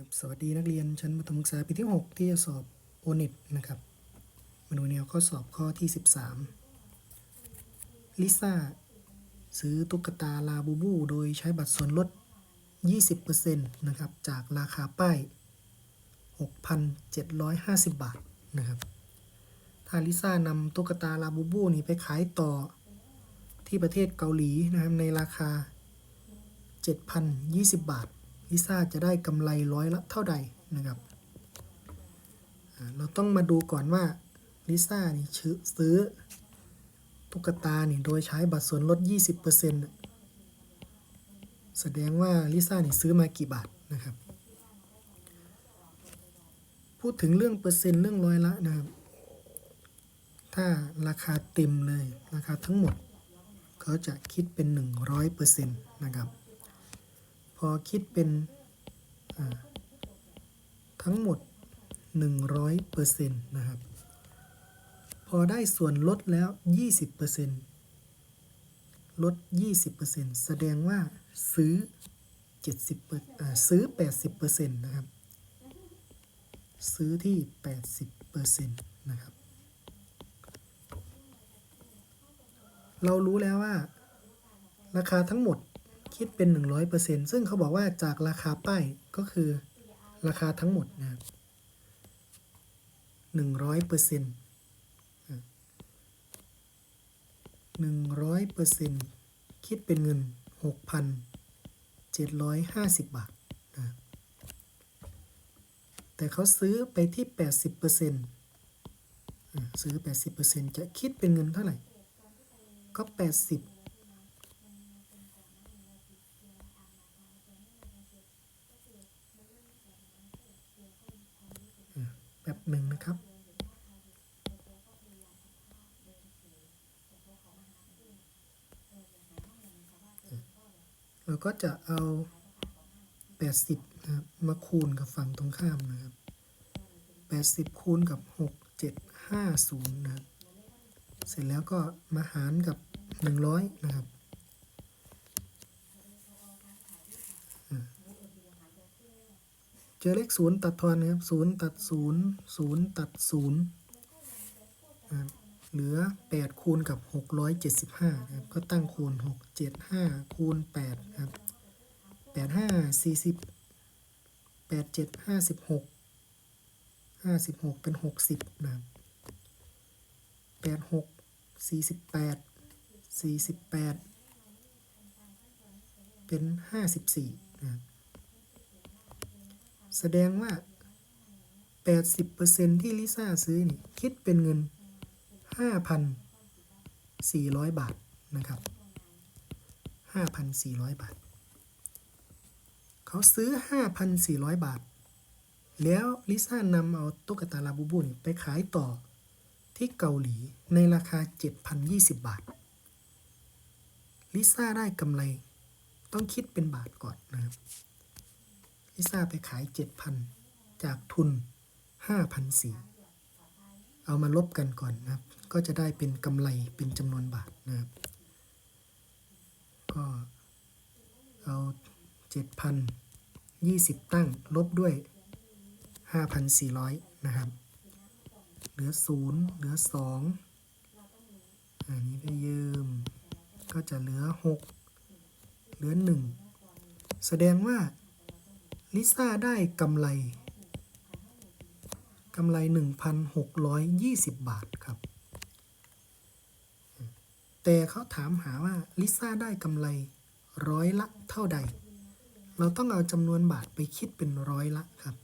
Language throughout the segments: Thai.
ครับสวัสดีนักเรียนชั้นประถมศึกษาปีที่ 6 ที่จะสอบโอเน็ตนะครับ มาดูแนวข้อสอบข้อที่ 13 ลิซ่า ซื้อตุ๊กตาลาบูบู โดยใช้บัตรส่วนลด 20%นะครับ จากราคาป้าย 6,750 บาทนะครับ ถ้าลิซ่านำตุ๊กตาลาบูบูนี่ไปขายต่อที่ประเทศเกาหลีนะครับในราคา 7,020 บาท ลิซ่าจะได้กำไรร้อยละเท่าใดนะครับเราต้องมาดูก่อนว่าลิซ่านี่ซื้อตุ๊กตานี่โดยใช้บัตรส่วนลด 20%น่ะแสดงว่าลิซ่านี่ซื้อมากี่บาทนะครับ พูดถึงเรื่องเปอร์เซ็นต์เรื่องร้อยละนะครับ ถ้าราคาเต็มเลยราคาทั้งหมด เขาจะคิดเป็น 100%นะครับ พอคิดเป็นทั้งหมด 100%นะครับ พอได้ส่วนลดแล้ว 20%ลด 20%แสดงว่าซื้อ 70เปอร์ซื้อ 80%นะครับ ซื้อที่ 80%นะครับ เรารู้แล้วว่า ราคาทั้งหมด คิดเป็น 100%ซึ่งเขาบอกว่าจากราคาป้ายก็คือราคาทั้งหมดนะครับ100%หนึ่งร้อยเปอร์เซ็นต์คิดเป็นเงินหกพันเจ็ดร้อยห้าสิบบาทนะแต่เขาซื้อไปที่แปดสิบเปอร์เซ็นต์ซื้อแปดสิบเปอร์เซ็นต์จะคิดเป็นเงินเท่าไหร่ ก็แปดสิบแบบห นะครับ เราก็จะเอา 80 นะครับ มาคูณกับฝั่งตรงข้ามนะครับ 80 คูณกับ 6750 นะครับ เสร็จแล้วก็มาหารกับ 100 นะครับอ่าเจ อเลขศูนย์ตัดทอนนะครับศูนย์ตัดศูนย์ศูนย์ตัดศูนย์ครับเหลือ 8 คูณกับ 675ครับก็ตั้งคูณ 675 คูณ8ครับ85 40 87 56 56 เป็น 60นะครับ86 48 48 เป็น 54นะครับ แสดงว่า 80%ที่ลิซ่าซื้อนี่คิดเป็นเงิน 5,400 บาทนะครับ 5,400 บาท เขาซื้อ 5,400 บาท แล้วลิซ่านำเอาตุ๊กตาลาบูบูนี่ไปขายต่อที่เกาหลีในราคา 7,020 บาท ลิซ่าได้กำไรต้องคิดเป็นบาทก่อนนะครับ ลิซ่าไปขาย7,000จากทุน5,400เอามาลบกันก่อนนะครับ ก็จะได้เป็นกำไรเป็นจำนวนบาทนะครับ ก็เอา7,000 20ตั้งลบด้วย5,400นะครับ เหลือ0เหลือ2อันนี้ไปยืม ก็จะเหลือ6เหลือ1แสดงว่า ลิซ่าได้กำไรกำไร 1,620 บาทครับ แต่เขาถามหาว่าลิซ่าได้กำไรร้อยละเท่าใด เราต้องเอาจำนวนบาทไปคิดเป็นร้อยละครับ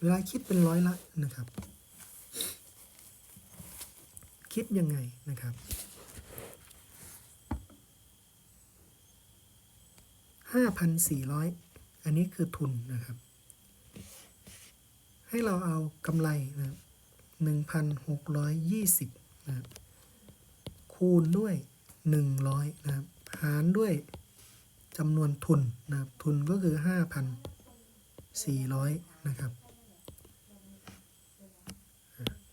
เวลาคิดเป็นร้อยละนะครับ คิดยังไงนะครับห้าพันสี่ร้อย อันนี้คือทุนนะครับ ให้เราเอากำไรนะหนึ่งพันหกร้อยยี่สิบนะครับคูณด้วยหนึ่งร้อยนะครับ หารด้วยจำนวนทุนนะครับ ทุนก็คือห้าพันสี่ร้อยนะครับ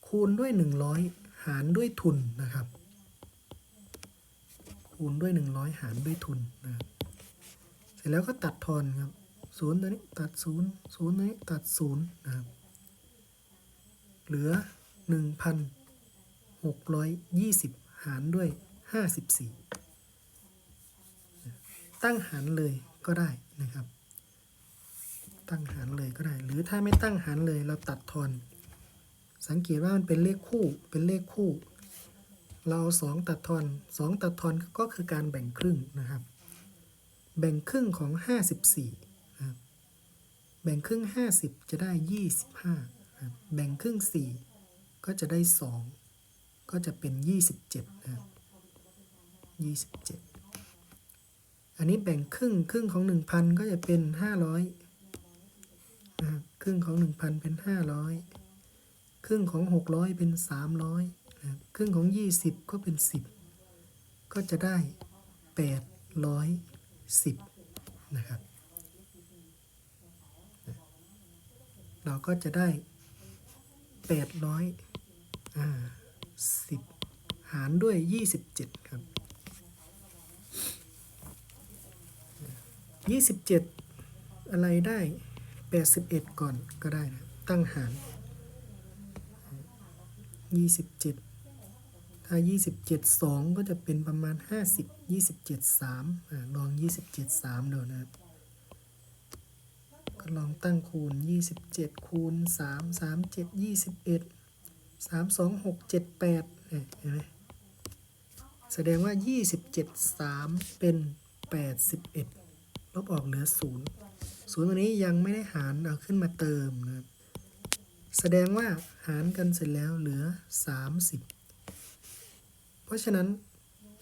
คูณด้วยหนึ่งร้อยหารด้วยทุนนะครับ คูณด้วยหนึ่งร้อยหารด้วยทุนนะครับเสร็จแล้วก็ตัดทอนครับ ศูนย์ตัวนี้ตัดศูนย์ศูนย์ตัวนี้ตัดศูนย์นะครับเหลือ 1,620 หารด้วย 54 ตั้งหารเลยก็ได้นะครับ ตั้งหารเลยก็ได้ หรือถ้าไม่ตั้งหารเลยเราตัดทอน สังเกตว่ามันเป็นเลขคู่เป็นเลขคู่ เราสองตัดทอนสองตัดทอนก็คือการแบ่งครึ่งนะครับ แบ่งครึ่งของ 54 แบ่งครึ่งห้าสิบจะได้ยี่สิบห้านะแบ่งครึ่งสี่ก็จะได้สองก็จะเป็นยี่สิบเจ็ดนะครับยี่สิบเจ็ดอันนี้แบ่งครึ่งครึ่งของหนึ่งพันก็จะเป็นห้าร้อยนะครึ่งของหนึ่งพันเป็นห้าร้อยครึ่งของหกร้อยเป็นสามร้อยนะครับครึ่งของยี่สิบก็เป็นสิบก็จะได้แปดร้อยสิบนะครับ เราก็จะได้แปดร้อยอ่าสิบหารด้วยยี่สิบเจ็ดครับยี่สิบเจ็ดอะไรได้แปดสิบเอ็ดก่อนก็ได้นะตั้งหารยี่สิบเจ็ดถ้ายี่สิบเจ็ดสองก็จะเป็นประมาณห้าสิบยี่สิบเจ็ดสามลองยี่สิบเจ็ดสามดูนะครับ ก็ลองตั้งคูณ 27 คูณ 3 3 7 21 3 2 6 7 8เนี่ยเห็นไหมแสดงว่า 27 3 เป็น 81 ลบออกเหลือ 0 0ตัวนี้ยังไม่ได้หารเอาขึ้นมาเติมนะครับแสดงว่าหารกันเสร็จแล้วเหลือ 30 เพราะฉะนั้น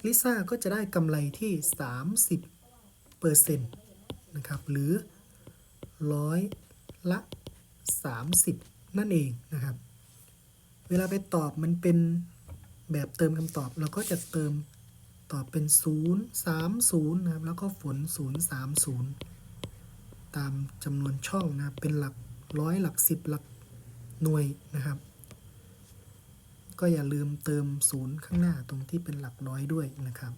ลิซ่าก็จะได้กำไรที่ 30เปอร์เซ็นต์นะครับหรือ ร้อยละ 30 นั่นเองนะครับ เวลาไปตอบมันเป็นแบบเติมคำตอบเราก็จะเติมตอบเป็น 0 3 0นะครับแล้วก็ฝน 0 3 0 ตามจำนวนช่องนะเป็นหลักร้อยหลักสิบหลักหน่วยนะครับ ก็อย่าลืมเติม 0 ข้างหน้าตรงที่เป็นหลักร้อยด้วยนะครับ